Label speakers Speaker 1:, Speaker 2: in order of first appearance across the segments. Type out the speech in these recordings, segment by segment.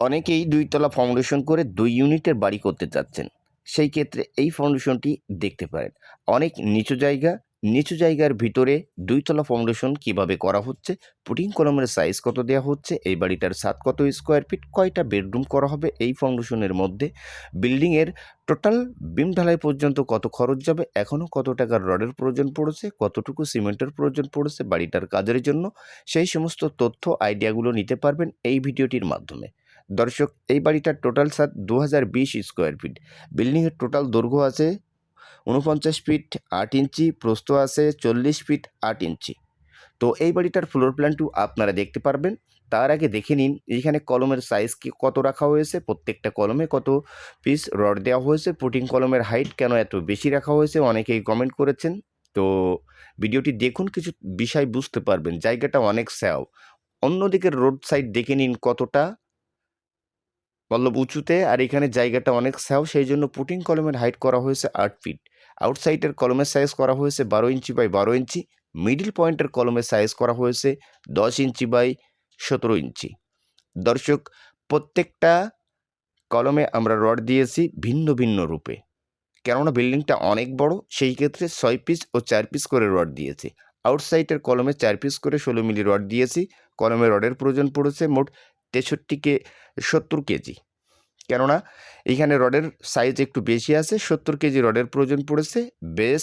Speaker 1: অনেকেই দুইতলা ফাউন্ডেশন করে দুই ইউনিটের বাড়ি করতে চাচ্ছেন। সেই ক্ষেত্রে এই ফাউন্ডেশনটি দেখতে পারেন। অনেক নিচু জায়গা, নিচু জায়গার ভিতরে দুইতলা ফাউন্ডেশন কীভাবে করা হচ্ছে পুটিং কলমের সাইজ কত দেওয়া হচ্ছে, এই বাড়িটার সাত কত স্কোয়ার ফিট কয়টা বেডরুম করা হবে, এই ফাউন্ডেশনের মধ্যে বিল্ডিংয়ের টোটাল বিম ঢালাই পর্যন্ত কত খরচ যাবে এখনও কত টাকার রডের প্রয়োজন পড়েছে, কতটুকু সিমেন্টের প্রয়োজন পড়েছে, বাড়িটার কাজের জন্য, সেই সমস্ত তথ্য আইডিয়াগুলো নিতে পারবেন এই ভিডিওটির মাধ্যমে। দর্শক, এই বাড়িটার টোটাল সাত দু স্কোয়ার ফিট বিল্ডিংয়ের টোটাল দৈর্ঘ্য আছে উনপঞ্চাশ ফিট আট ইঞ্চি, প্রস্থ আছে চল্লিশ ফিট আট ইঞ্চি। তো এই বাড়িটার ফ্লোর প্ল্যানটু আপনারা দেখতে পারবেন। তার আগে দেখে নিন এখানে কলমের সাইজ কি, কত রাখা হয়েছে, প্রত্যেকটা কলমে কত পিস রড দেওয়া হয়েছে পুটিং কলমের হাইট কেন এত বেশি রাখা হয়েছে, অনেকেই কমেন্ট করেছেন। তো ভিডিওটি দেখুন, কিছু বিষয় বুঝতে পারবেন, জায়গাটা অনেক স্যাও। অন্যদিকের রোড সাইড দেখে নিন কতটা। মতলব উঁচুতে আর এখানে জায়গাটা অনেক স্যাও সেই জন্য পুটিং কলমের হাইট করা হয়েছে আট ফিট আউটসাইডের কলমের সাইজ করা হয়েছে বারো ইঞ্চি বাই বারো ইঞ্চি। মিডিল পয়েন্টের কলমের সাইজ করা হয়েছে দশ ইঞ্চি বাই সতেরো ইঞ্চি। দর্শক, প্রত্যেকটা কলমে আমরা রড দিয়েছি ভিন্ন ভিন্ন রূপে। কেননা বিল্ডিংটা অনেক বড়, সেই ক্ষেত্রে ছয় পিস ও চার পিস করে রড দিয়েছি। আউটসাইডের কলমে চার পিস করে ষোলো মিলি রড দিয়েছি। কলমে রডের প্রয়োজন পড়েছে মোট তেষট্টি কে, সত্তর কেজি। কেননা এখানে রডের সাইজ একটু বেশি আছে, সত্তর কেজি রডের প্রয়োজন পড়েছে বেস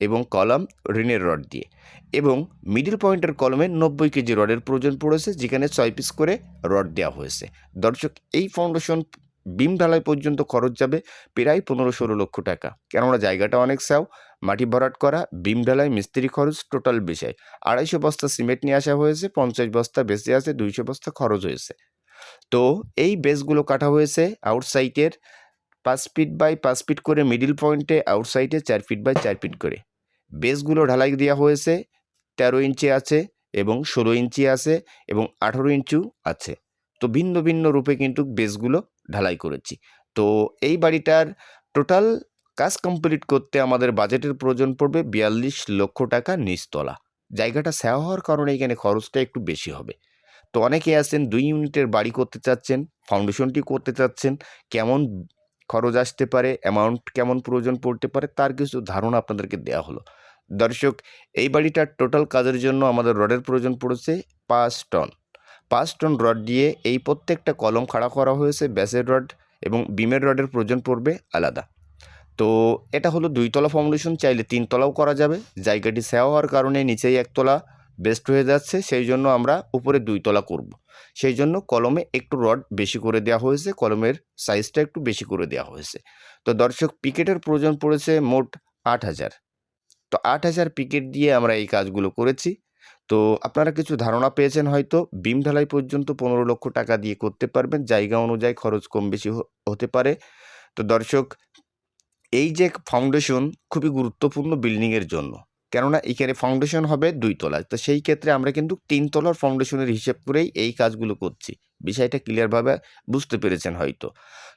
Speaker 1: এবং কলম ঋণের রড দিয়ে। এবং মিডিল পয়েন্টের কলমে নব্বই কেজি রডের প্রয়োজন পড়েছে, যেখানে ছয় পিস করে রড দেওয়া হয়েছে। দর্শক, এই ফাউন্ডেশন বিম ঢালাই পর্যন্ত খরচ যাবে প্রায় পনেরো ষোলো লক্ষ টাকা। কেননা জায়গাটা অনেক সাও মাটি ভরাট করা, বিম ঢালাই, মিস্ত্রি খরচ, টোটাল বিষয়। আড়াইশো বস্তা সিমেন্ট নিয়ে আসা হয়েছে, পঞ্চাশ বস্তা বেঁচে আছে দুইশো বস্তা খরচ হয়েছে। তো এই বেসগুলো কাটা হয়েছে আউটসাইডের পাঁচ ফিট বাই পাঁচ ফিট করে মিডিল পয়েন্টে আউটসাইডে চার ফিট বাই চার ফিট করে। বেসগুলো ঢালাই দেওয়া হয়েছে, তেরো ইঞ্চি আছে এবং ষোলো ইঞ্চি আছে এবং আঠেরো ইঞ্চিও আছে। তো ভিন্ন ভিন্ন রূপে কিন্তু বেসগুলো ঢালাই করেছি। তো এই বাড়িটার টোটাল কাজ কমপ্লিট করতে আমাদের বাজেটের প্রয়োজন পড়বে বিয়াল্লিশ লক্ষ টাকা নিচতলা। জায়গাটা স্যাও হওয়ার কারণে এখানে খরচটা একটু বেশি হবে। তো অনেকে আছেন, দুই ইউনিটের বাড়ি করতে চাচ্ছেন ফাউন্ডেশনটি করতে চাচ্ছেন, কেমন খরচ আসতে পারে অ্যামাউন্ট কেমন প্রয়োজন পড়তে পারে, তার কিছু ধারণা আপনাদেরকে দেওয়া হলো। দর্শক, এই বাড়িটার টোটাল কাজের জন্য আমাদের রডের প্রয়োজন পড়েছে পাঁচ টন। পাঁচ টন রড দিয়ে এই প্রত্যেকটা কলম খাড়া করা হয়েছে, ব্যাসের রড এবং বিমের রডের প্রয়োজন পড়বে আলাদা। তো এটা হলো দুইতলা ফাউন্ডেশন চাইলে তিনতলাও করা যাবে। জায়গাটি সেওয়া হওয়ার কারণে নিচেই একতলা বেস্ট হয়ে যাচ্ছে, সেই জন্য আমরা উপরে দুইতলা করব। সেই জন্য কলমে একটু রড বেশি করে দেওয়া হয়েছে, কলমের সাইজটা একটু বেশি করে দেওয়া হয়েছে। তো দর্শক, পিকেটের প্রয়োজন পড়েছে মোট আট হাজার। তো আট হাজার পিকেট দিয়ে আমরা এই কাজগুলো করেছি। তো আপনারা কিছু ধারণা পেয়েছেন হয়তো? বিম ঢালাই পর্যন্ত পনেরো লক্ষ টাকা দিয়ে করতে পারবেন, জায়গা অনুযায়ী খরচ কম বেশি হতে পারে। তো দর্শক, এই যে ফাউন্ডেশন খুবই গুরুত্বপূর্ণ বিল্ডিংয়ের জন্য। কেননা এখানে ফাউন্ডেশন হবে দুই তলায়। তো সেই ক্ষেত্রে আমরা কিন্তু তিন তলার ফাউন্ডেশনের হিসেব করেই এই কাজগুলো করছি। বিষয়টা ক্লিয়ারভাবে বুঝতে পেরেছেন হয়তো।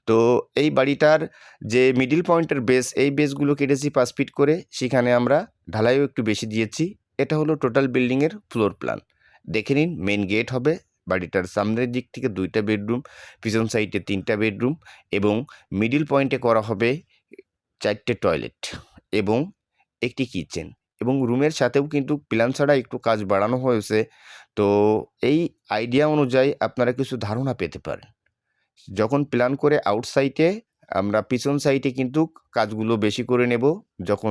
Speaker 1: তো এই বাড়িটার যে মিডিল পয়েন্টের বেস এই বেসগুলো কেটেছি পাঁচ ফিট করে। সেখানে আমরা ঢালাইও একটু বেশি দিয়েছি। এটা হলো টোটাল বিল্ডিংয়ের ফ্লোর প্ল্যান দেখে নিন মেন গেট হবে, বাড়িটার সামনের দিক থেকে দুইটা বেডরুম পিছন সাইডে তিনটা বেডরুম এবং মিডিল পয়েন্টে করা হবে চারটে টয়লেট এবং একটি কিচেন এবং রুমের সাথেও কিন্তু প্ল্যান ছাড়া একটু কাজ বাড়ানো হয়েছে। তো এই আইডিয়া অনুযায়ী আপনারা কিছু ধারণা পেতে পারেন। যখন প্ল্যান করে আউটসাইডে আমরা পিছন সাইডে কিন্তু কাজগুলো বেশি করে নেব, যখন